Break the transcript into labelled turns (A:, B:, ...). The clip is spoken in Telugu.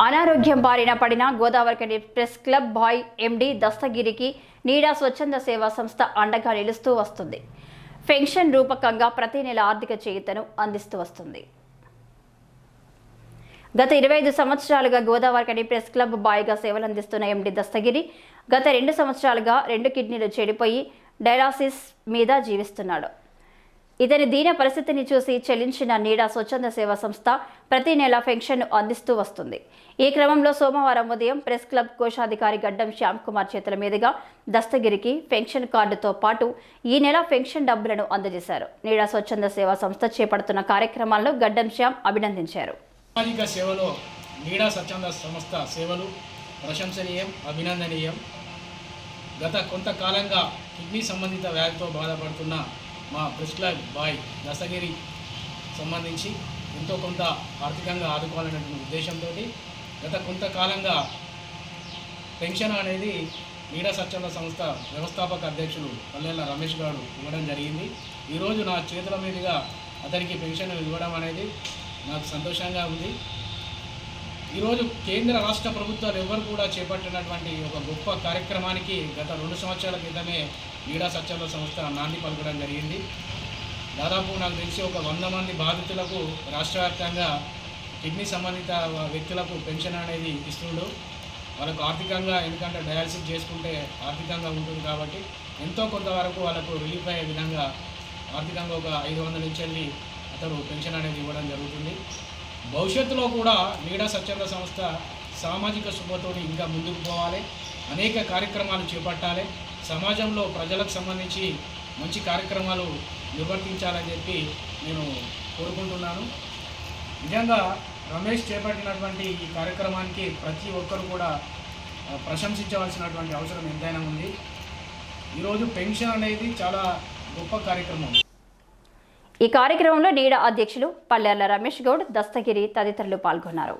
A: అనారోగ్యం బారిన పడిన గోదావరికని ప్రెస్ క్లబ్ బాయ్ ఎండి దస్తగిరికి నీడా స్వచ్ఛంద సేవా సంస్థ అండగా నిలుస్తూ వస్తుంది. పెన్షన్ రూపకంగా ప్రతి నెల ఆర్థిక చేయుతను అందిస్తూ వస్తుంది. గత ఇరవై ఐదు సంవత్సరాలుగా గోదావరికని ప్రెస్ క్లబ్ బాయ్గా సేవలు అందిస్తున్న ఎండి దస్తగిరి గత రెండు సంవత్సరాలుగా రెండు కిడ్నీలు చెడిపోయి డయాలసిస్ మీద జీవిస్తున్నాడు. ఇతని దీన పరిస్థితిని చూసి చెల్లించిన నీడా స్వచ్ఛంద సేవా సంస్థ ప్రతి నెల పెన్షన్ను అందిస్తూ వస్తుంది. ఈ క్రమంలో సోమవారం ఉదయం ప్రెస్ క్లబ్ కోశాధికారి గడ్డం శ్యామ్ కుమార్ చేతుల మీదుగా దస్తగిరికి పెన్షన్ కార్డుతో పాటు ఈ నెల పెన్షన్ డబ్బులను అందజేశారు. నీడా స్వచ్ఛంద సేవా సంస్థ చేపడుతున్న కార్యక్రమాలను గడ్డం శ్యామ్ అభినందించారు.
B: సామాజిక సేవలో నీడా స్వచ్ఛంద సంస్థ సేవలు ప్రశంసనీయం అభినందనీయం. గత కొంతకాలంగా కిడ్నీ సంబంధిత వ్యాధితో బాధపడుతున్న మా ప్రెస్ క్లబ్ బాయ్ దశగిరి సంబంధించి ఎంతో కొంత ఆర్థికంగా ఆదుకోవాలనేటువంటి ఉద్దేశంతో గత కొంతకాలంగా పెన్షన్ అనేది క్రీడా స్వచ్ఛంద సంస్థ వ్యవస్థాపక అధ్యక్షులు పల్లెల రమేష్ గారు ఇవ్వడం జరిగింది. ఈరోజు నా చేతుల మీదుగా అతనికి పెన్షన్ ఇవ్వడం అనేది నాకు సంతోషంగా ఉంది. ఈరోజు కేంద్ర రాష్ట్ర ప్రభుత్వాలు ఎవరు కూడా చేపట్టినటువంటి ఒక గొప్ప కార్యక్రమానికి గత రెండు సంవత్సరాల క్రితమే క్రీడా సత్యాల సంస్థ నాంది పలకడం జరిగింది. దాదాపు నాకు తెలిసి ఒక వంద మంది బాధితులకు రాష్ట్ర వ్యాప్తంగా కిడ్నీ సంబంధిత వ్యక్తులకు పెన్షన్ అనేది ఇస్తుండు. వాళ్ళకు ఆర్థికంగా ఎందుకంటే డయాలసిస్ చేసుకుంటే ఆర్థికంగా ఉంటుంది కాబట్టి ఎంతో కొంతవరకు వాళ్ళకు రిలీఫ్ అయ్యే విధంగా ఆర్థికంగా ఒక ఐదు వందల నుంచి అతను అతడు పెన్షన్ అనేది ఇవ్వడం జరుగుతుంది. భవిష్యత్తులో కూడా నీడా స్వచ్ఛంద సంస్థ సామాజిక శుభతోటి ఇంకా ముందుకు పోవాలి. అనేక కార్యక్రమాలు చేపట్టాలి. సమాజంలో ప్రజలకు సంబంధించి మంచి కార్యక్రమాలు నిర్వర్తించాలని చెప్పి నేను కోరుకుంటున్నాను. నిజంగా రమేష్ చేపట్టినటువంటి ఈ కార్యక్రమానికి ప్రతి ఒక్కరు కూడా ప్రశంసించవలసినటువంటి అవసరం ఎంతైనా ఉంది. ఈరోజు పెన్షన్ అనేది చాలా గొప్ప కార్యక్రమం.
A: ఈ కార్యక్రమంలో నీడా అధ్యక్షులు పల్లెర్ల రమేష్ గౌడ్ దస్తగిరి తదితరులు పాల్గొన్నారు.